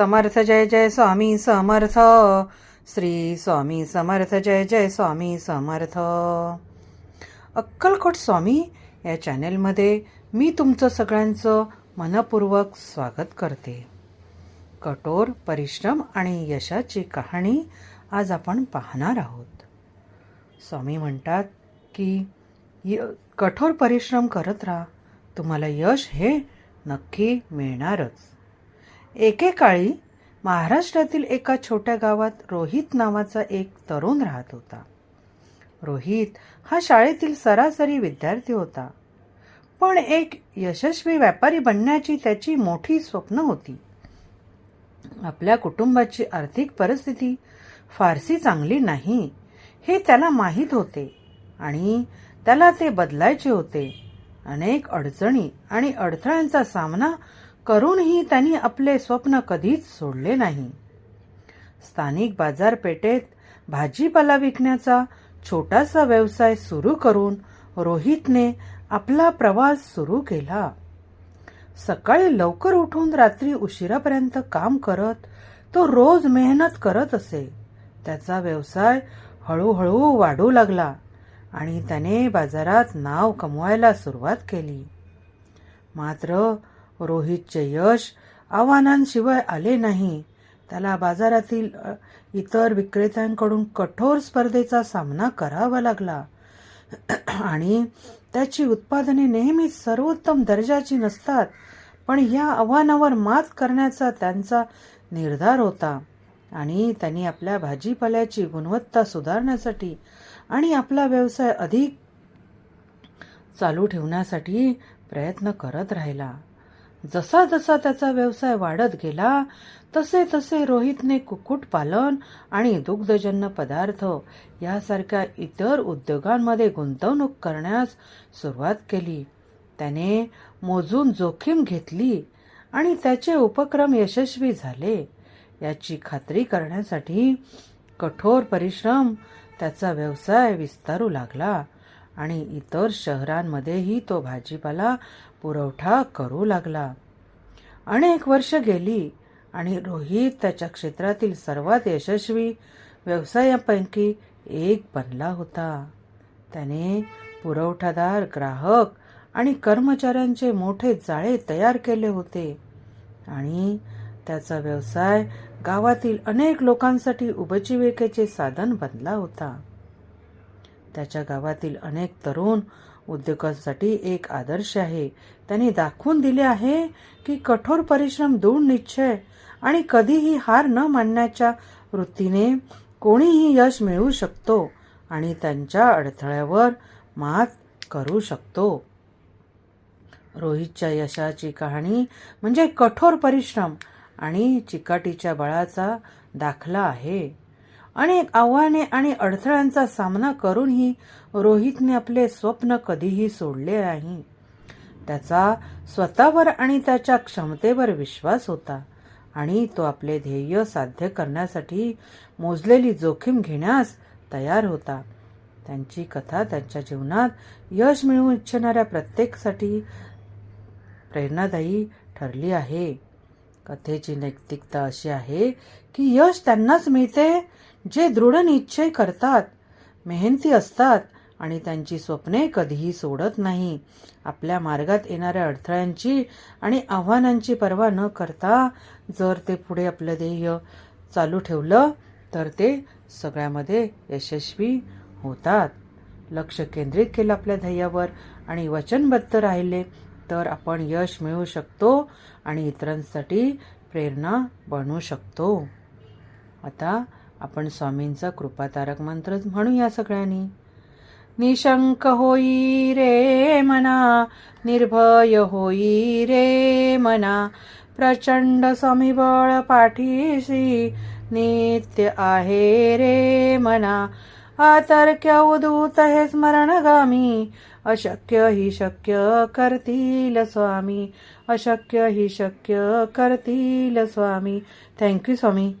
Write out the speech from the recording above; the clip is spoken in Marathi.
समर्थ जय जय स्वामी समर्थ. श्री स्वामी समर्थ जय जय स्वामी समर्थ. अक्कलकोट स्वामी या चॅनेलमध्ये मी तुमचं सगळ्यांचं मनपूर्वक स्वागत करते. कठोर परिश्रम आणि यशाची कहाणी आज आपण पाहणार आहोत. स्वामी म्हणतात की य कठोर परिश्रम करत राहा. तुम्हाला यश हे नक्की मिळणारच. एकेकाळी महाराष्ट्रातील एका छोट्या गावात रोहित नावाचा एक तरुण राहत होता. रोहित हा शाळेतील सरासरी विद्यार्थी होता. पण एक यशस्वी व्यापारी बनण्याची त्याची मोठी स्वप्न होती. आपल्या कुटुंबाची आर्थिक परिस्थिती फारशी चांगली नाही हे त्याला माहीत होते आणि त्याला ते बदलायचे होते. अनेक अडचणी आणि अडथळ्यांचा सामना करूनही त्यांनी आपले स्वप्न कधीच सोडले नाही. स्थानिक बाजारपेठेत भाजीपाला विकण्याचा छोटासा व्यवसाय सुरू करून रोहितने आपला प्रवास सुरू केला. सकाळी लवकर उठून रात्री उशिरापर्यंत काम करत तो रोज मेहनत करत असे. त्याचा व्यवसाय हळूहळू वाढू लागला आणि त्याने बाजारात नाव कमवायला सुरुवात केली. मात्र रोहितचे यश आव्हानांशिवाय आले नाही. त्याला बाजारातील इतर विक्रेत्यांकडून कठोर स्पर्धेचा सामना करावा लागला. आणि त्याची उत्पादने नेहमीच सर्वोत्तम दर्जाची नसतात पण या आव्हानावर मात करण्याचा त्यांचा निर्धार होता. आणि त्यांनी आपल्या भाजीपाल्याची गुणवत्ता सुधारण्यासाठी आणि आपला व्यवसाय अधिक चालू ठेवण्यासाठी प्रयत्न करत राहिला. जसा जसा त्याचा व्यवसाय वाढत गेला तसे तसे रोहितने कुक्कुटपालन आणि दुग्धजन्य पदार्थ यासारख्या इतर उद्योगांमध्ये गुंतवणूक करण्यास सुरुवात केली. त्याने मोजून जोखीम घेतली आणि त्याचे उपक्रम यशस्वी झाले. याची खात्री करण्यासाठी कठोर परिश्रम त्याचा व्यवसाय विस्तारू लागला. आणि इतर शहरांमध्येही तो भाजीपाला पुरवठा करू लागला. अनेक वर्ष गेली आणि रोहित त्याच्या क्षेत्रातील सर्वात यशस्वी व्यवसायापैकी एक बनला होता. त्याने पुरवठादार ग्राहक आणि कर्मचाऱ्यांचे मोठे जाळे तयार केले होते आणि त्याचा व्यवसाय गावातील अनेक लोकांसाठी उपजीविकेचे साधन बनला होता. त्याच्या गावातील अनेक तरुण उद्योगांसाठी एक आदर्श आहे. त्यांनी दाखवून दिले आहे की कठोर परिश्रम दृढ निश्चय आणि कधीही हार न मानण्याच्या वृत्तीने कोणीही यश मिळवू शकतो आणि त्यांच्या अडथळ्यावर मात करू शकतो. रोहितच्या यशाची कहाणी म्हणजे कठोर परिश्रम आणि चिकाटीच्या बळाचा दाखला आहे. अनेक आव्हाने आणि अडथळ्यांचा सामना करूनही रोहितने आपले स्वप्न कधीही सोडले नाही. त्याचा स्वतःवर आणि त्याच्या क्षमतेवर विश्वास होता आणि तो आपले ध्येय साध्य करण्यासाठी मोजलेली जोखीम घेण्यास तयार होता. त्यांची कथा त्यांच्या जीवनात यश मिळवू इच्छिणाऱ्या प्रत्येकासाठी प्रेरणादायी ठरली आहे. कथेची नैतिकता अशी आहे की यश त्यांनाच मिळते जे दृढ निश्चय करतात मेहनती असतात आणि त्यांची स्वप्ने कधीही सोडत नाही. आपल्या मार्गात येणाऱ्या अडथळ्यांची आणि आव्हानांची पर्वा न करता जर ते पुढे आपलं ध्येय चालू ठेवलं तर ते सगळ्यामध्ये यशस्वी होतात. लक्ष केंद्रित केलं आपल्या ध्येयावर आणि वचनबद्ध राहिले तर आपण यश मिळवू शकतो आणि इतरांसाठी प्रेरणा बनू शकतो. आता आपण स्वामींचा कृपातारक मंत्रच म्हणूया सगळ्यांनी. निशंक होई रे मना निर्भय होई रे मना प्रचंड समिबळ पाठीशी नित्य आहे रे मना. अतर्क्य उदूत हे स्मरणगामी अशक्य ही शक्य करतील स्वामी अशक्य ही शक्य करतील स्वामी. थँक्यू स्वामी.